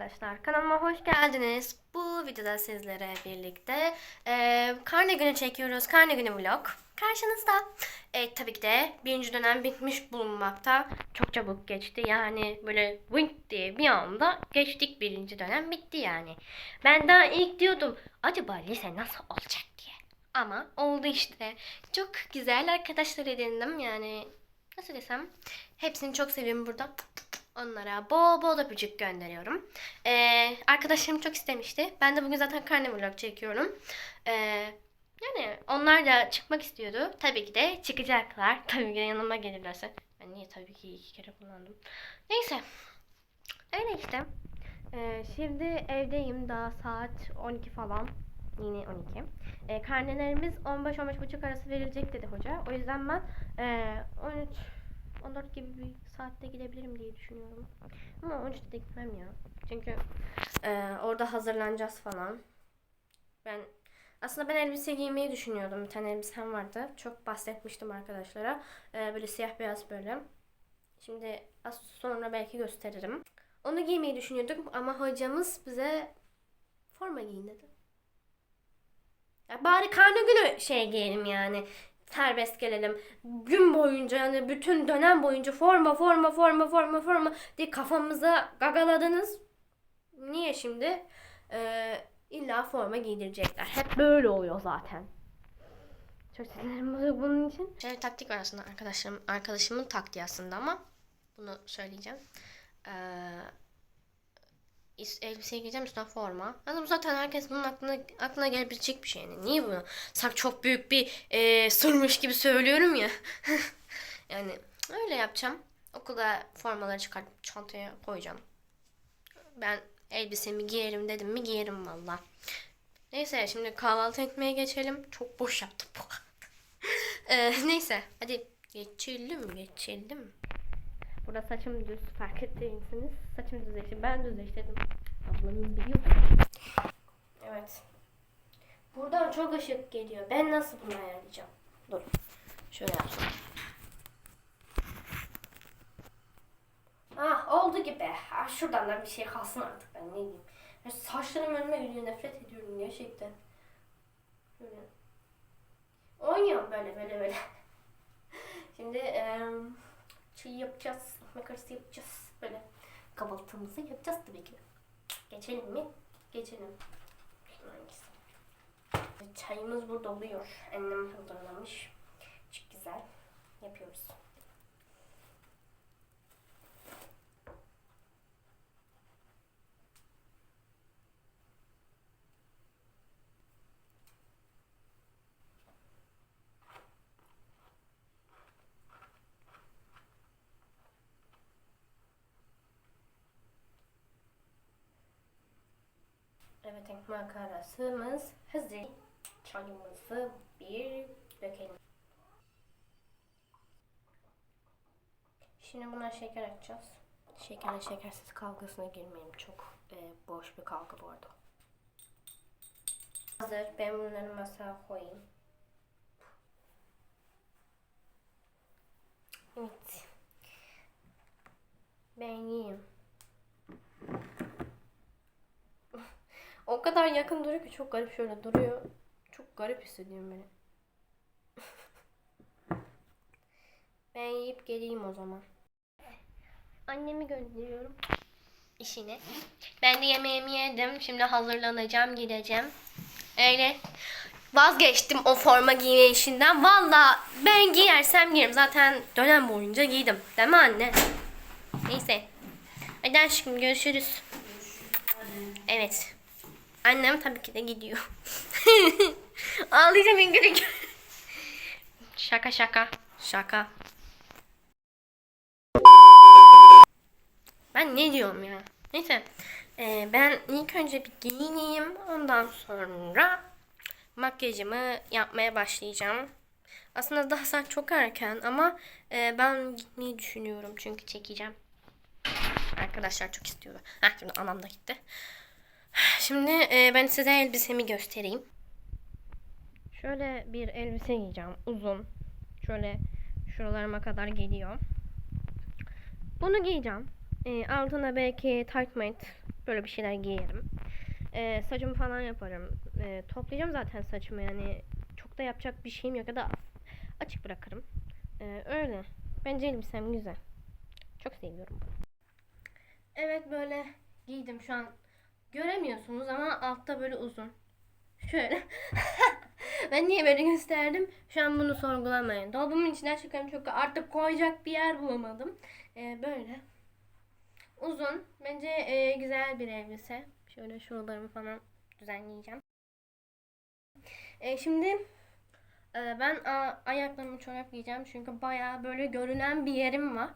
arkadaşlar. Kanalıma hoş geldiniz. Bu videoda sizlere birlikte e, karne günü çekiyoruz. Karne günü vlog. Karşınızda. E, tabii ki de birinci dönem bitmiş bulunmakta. Çok çabuk geçti. Yani böyle wink diye bir anda geçtik birinci dönem bitti yani. Ben daha ilk diyordum acaba lise nasıl olacak diye. Ama oldu işte. Çok güzel arkadaşlar edindim yani. Nasıl desem? Hepsini çok seviyorum burada. Onlara bol bol öpücük gönderiyorum. Ee, arkadaşlarım çok istemişti. Ben de bugün zaten karne vlog çekiyorum. Ee, yani onlar da çıkmak istiyordu. Tabii ki de çıkacaklar. Tabii ki yanıma gelirlerse. Ben niye tabii ki iki kere kullandım. Neyse. Öyle işte. Ee, şimdi evdeyim. Daha saat 12 falan. Yine 12. Ee, karnelerimiz 15-15.30 arası verilecek dedi hoca. O yüzden ben ee, 13 14 gibi bir saatte gidebilirim diye düşünüyorum. Ama 13'te de gitmem ya. Çünkü e, orada hazırlanacağız falan. Ben aslında ben elbise giymeyi düşünüyordum. Bir tane elbisem vardı. Çok bahsetmiştim arkadaşlara. E, böyle siyah beyaz böyle. Şimdi az sonra belki gösteririm. Onu giymeyi düşünüyorduk ama hocamız bize forma giyin dedi. Ya bari karne günü şey giyelim yani serbest gelelim. Gün boyunca yani bütün dönem boyunca forma forma forma forma forma diye kafamıza gagaladınız. Niye şimdi? Ee, illa forma giydirecekler. Hep böyle oluyor zaten. Çok bozuk bunun için. Şöyle taktik var aslında arkadaşlarım, arkadaşımın taktiği aslında ama bunu söyleyeceğim. Ee, elbiseye giyeceğim üstüne forma. Yani zaten herkes bunun aklına aklına gelebilecek bir şey. Yani niye bunu sanki çok büyük bir e, sırmış gibi söylüyorum ya. yani öyle yapacağım. Okulda formaları çıkartıp çantaya koyacağım. Ben elbisemi giyerim dedim mi giyerim valla. Neyse şimdi kahvaltı etmeye geçelim. Çok boş yaptım bu Ee, neyse hadi geçelim geçelim. Burada saçım düz fark ettiyseniz saçım düzleşti. Ben düzleştirdim. Ablanız biliyor. Evet. Buradan çok ışık geliyor. Ben nasıl bunu ayarlayacağım? Dur. Şöyle yapsam. Ah oldu gibi. Ah, şuradan da bir şey kalsın artık ben ne diyeyim. Ya saçlarım önüme geliyor. Nefret ediyorum gerçekten. Şöyle. Oynuyorum böyle böyle böyle. Şimdi eee şey yapacağız. Makarası yapacağız. Böyle kahvaltımızı yapacağız tabii ki. Geçelim mi? Geçelim. Hangisi? Çayımız burada oluyor. Annem hazırlamış. Çok güzel. Yapıyoruz. Evet ekmek arasımız hazır. Çayımızı bir dökelim. Şimdi buna şeker atacağız. Şekerle şekersiz kavgasına girmeyeyim. Çok e, boş bir kavga bu arada. Hazır. Ben bunları masaya koyayım. Evet. Ben yiyeyim. O kadar yakın duruyor ki çok garip şöyle duruyor. Çok garip hissediyorum beni. ben yiyip geleyim o zaman. Annemi gönderiyorum işine. Ben de yemeğimi yedim. Şimdi hazırlanacağım, gideceğim. Öyle vazgeçtim o forma giyme işinden. Valla ben giyersem giyerim. Zaten dönem boyunca giydim. Değil mi anne? Neyse. Hadi aşkım görüşürüz. Evet. Annem tabii ki de gidiyor. Ağlayacağım İngiliz. şaka şaka. Şaka. Ben ne diyorum ya? Neyse. Ee, ben ilk önce bir giyineyim. Ondan sonra makyajımı yapmaya başlayacağım. Aslında daha saat çok erken ama e, ben gitmeyi düşünüyorum çünkü çekeceğim. Arkadaşlar çok istiyordu. Heh şimdi anam da gitti. Şimdi e, ben size elbisemi göstereyim. Şöyle bir elbise giyeceğim. Uzun. Şöyle şuralarıma kadar geliyor. Bunu giyeceğim. E, altına belki tight mat Böyle bir şeyler giyerim. Ee, saçımı falan yaparım. Ee, toplayacağım zaten saçımı yani. Çok da yapacak bir şeyim yok ya da açık bırakırım. Ee, öyle. Bence elbisem güzel. Çok seviyorum bunu. Evet böyle giydim şu an. Göremiyorsunuz ama altta böyle uzun. Şöyle. ben niye böyle gösterdim? Şu an bunu sorgulamayın. Dolabımın içinden çıkıyorum çünkü artık koyacak bir yer bulamadım. Ee, böyle. Uzun. Bence e, güzel bir elbise. Şöyle şuralarımı falan düzenleyeceğim. E, şimdi e, ben ayaklarımı çorap giyeceğim çünkü bayağı böyle görünen bir yerim var.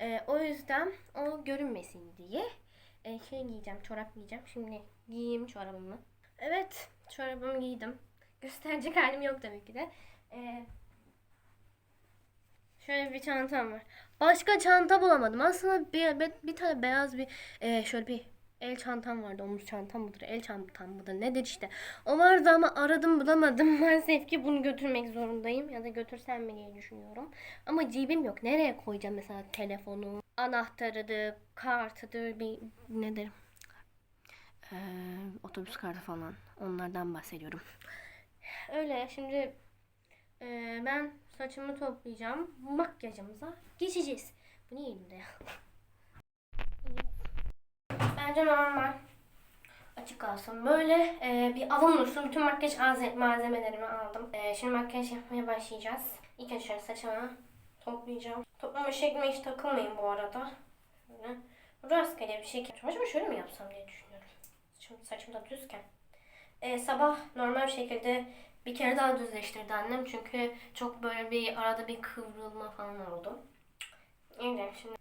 E, o yüzden o görünmesin diye e, şey giyeceğim, çorap giyeceğim. Şimdi giyeyim çorabımı. Evet, çorabımı giydim. Gösterecek halim yok tabii ki de. E, şöyle bir çantam var. Başka çanta bulamadım. Aslında bir, bir, bir tane beyaz bir e, şöyle bir el çantam vardı. Omuz çantam mıdır? El çantam mıdır? Nedir işte. O vardı ama aradım bulamadım. Maalesef ki bunu götürmek zorundayım. Ya da götürsem mi diye düşünüyorum. Ama cebim yok. Nereye koyacağım mesela telefonu, anahtarıdır, kartıdır, bir nedir? Ee, otobüs kartı falan. Onlardan bahsediyorum. Öyle şimdi ee, ben saçımı toplayacağım. Makyajımıza geçeceğiz. Bu niye elimde ya? Bence normal. Açık kalsın. Böyle e, bir avunmuşum. Bütün makyaj malze- malzemelerimi aldım. E, şimdi makyaj yapmaya başlayacağız. İlk önce şöyle saçımı toplayacağım. Toplama şeklime hiç takılmayın bu arada. Böyle rastgele bir şekilde. Acaba şöyle mi yapsam diye düşünüyorum. Saçım, saçım da düzken. E, sabah normal şekilde bir kere daha düzleştirdi annem. Çünkü çok böyle bir arada bir kıvrılma falan oldu. Öyle şimdi.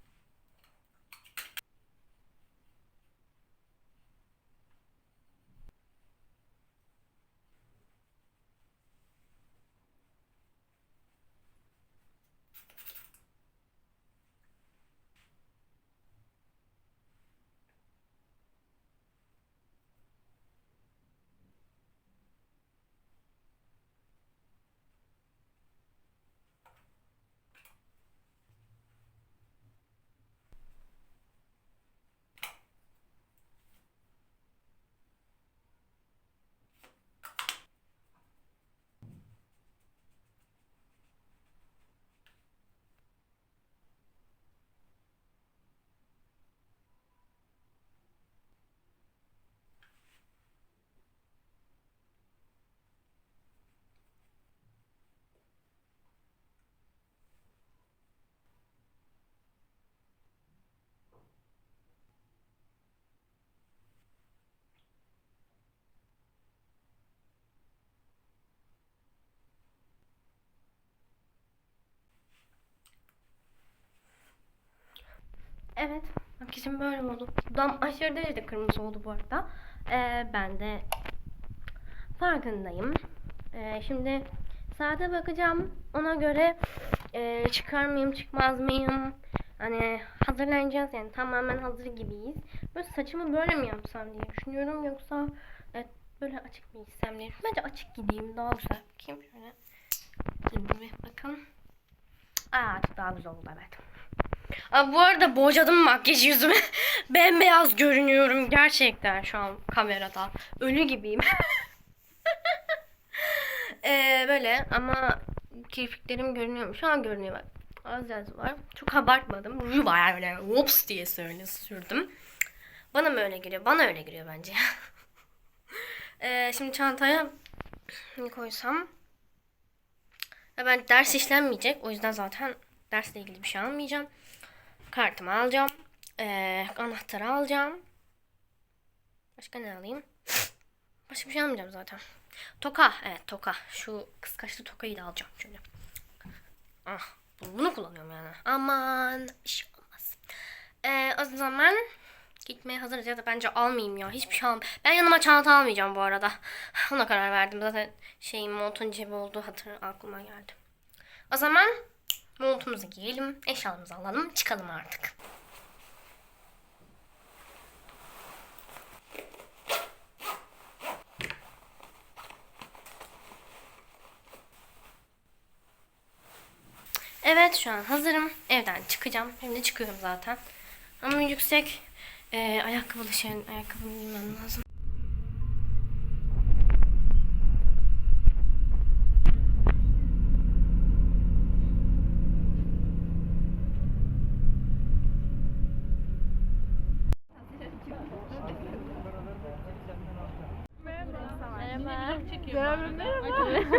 Evet. Makyajım böyle oldu. Dudağım aşırı derecede kırmızı oldu bu arada. Ee, ben de farkındayım. Ee, şimdi saate bakacağım. Ona göre e, çıkar mıyım çıkmaz mıyım? Hani hazırlanacağız yani tamamen hazır gibiyiz. Böyle saçımı böyle mi yapsam diye düşünüyorum yoksa evet, böyle açık mı gitsem diye. Bence açık gideyim daha güzel. Bakayım şöyle. Bir bakalım. Aa daha güzel oldu evet. Aa, bu arada bocadım makyaj yüzümü. Bembeyaz görünüyorum gerçekten şu an kamerada. Ölü gibiyim. Ee, böyle ama kirpiklerim görünüyor mu? Şu an görünüyor bak. Az az var. Çok abartmadım. Ruju var böyle whoops diye söyle sürdüm. Bana mı öyle geliyor? Bana öyle geliyor bence. Ee, şimdi çantaya ne koysam? Ya ben ders işlenmeyecek. O yüzden zaten dersle ilgili bir şey almayacağım. Kartımı alacağım. Ee, anahtarı alacağım. Başka ne alayım? Başka bir şey almayacağım zaten. Toka. Evet toka. Şu kıskaçlı tokayı da alacağım şöyle. Ah, bunu, kullanıyorum yani. Aman bir şey olmaz. Ee, o zaman gitmeye hazırız ya da bence almayayım ya. Hiçbir şey almayayım. Ben yanıma çanta almayacağım bu arada. Ona karar verdim. Zaten şeyin montun cebi olduğu hatır aklıma geldi. O zaman montumuzu giyelim, eşyalarımızı alalım, çıkalım artık. Evet şu an hazırım. Evden çıkacağım. Şimdi çıkıyorum zaten. Ama yüksek Ee, ayakkabı şey, ayakkabımı giymem lazım.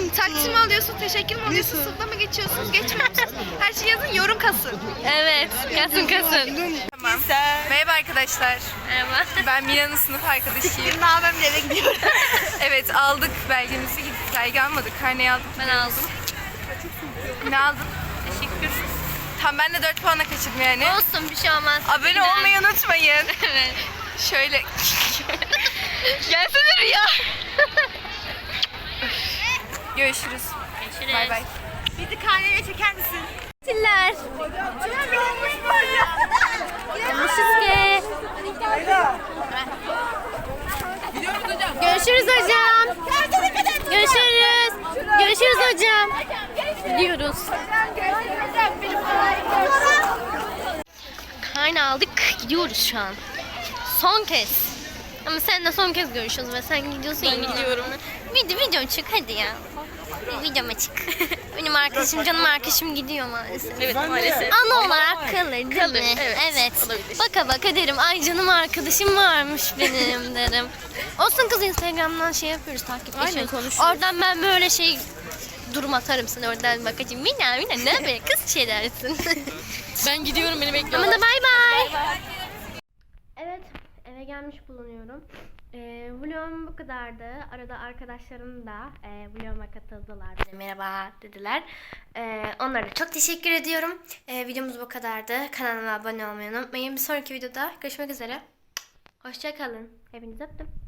yazın. Taksim alıyorsun, teşekkür mü alıyorsun, sınıfta mı geçiyorsunuz, geçmiyor musunuz? Her şeyi yazın, yorum kasın. Evet. Kasın kasın. Tamam. Merhaba arkadaşlar. Merhaba. Ben Mila'nın sınıf arkadaşıyım. Namemle eve gidiyorum. evet aldık belgemizi, gittik belge almadık, karneyi aldık. Ben aldım. Ne aldın? Teşekkür. Tam ben de 4 puanla kaçırdım yani. Olsun bir şey olmaz. Abone olmayı unutmayın. Evet. Şöyle. Gelsene Rüya. Görüşürüz. Görüşürüz. Bay bay. Bizi karneye çeker misin? Tiller. Görüşürüz ki. Görüşürüz hocam. Görüşürüz. Görüşürüz hocam. Gidiyoruz. Karne aldık. Gidiyoruz şu an. Son kez. Ama sen de son kez görüşüyoruz ve sen gidiyorsun ben gidiyorum. Video, video çık hadi ya. Videoma çık. Benim arkadaşım, canım arkadaşım gidiyor maalesef. Evet maalesef. Ana olarak kalır değil mi? Evet. Baka baka derim ay canım arkadaşım varmış benim derim. Olsun kız Instagram'dan şey yapıyoruz takipleşiyoruz. Oradan ben böyle şey durum atarım sana oradan bakacağım. Mina Mina ne haber kız şey dersin. Ben gidiyorum beni bekliyorlar. Ama da bay bay. Evet eve gelmiş bulunuyorum. Ee, vlogum bu kadardı. Arada arkadaşlarım da e, vloguma katıldılar. Merhaba dediler. Ee, onlara çok teşekkür ediyorum. Ee, videomuz bu kadardı. Kanalıma abone olmayı unutmayın. Bir sonraki videoda görüşmek üzere. Hoşçakalın. Hepinizi öptüm.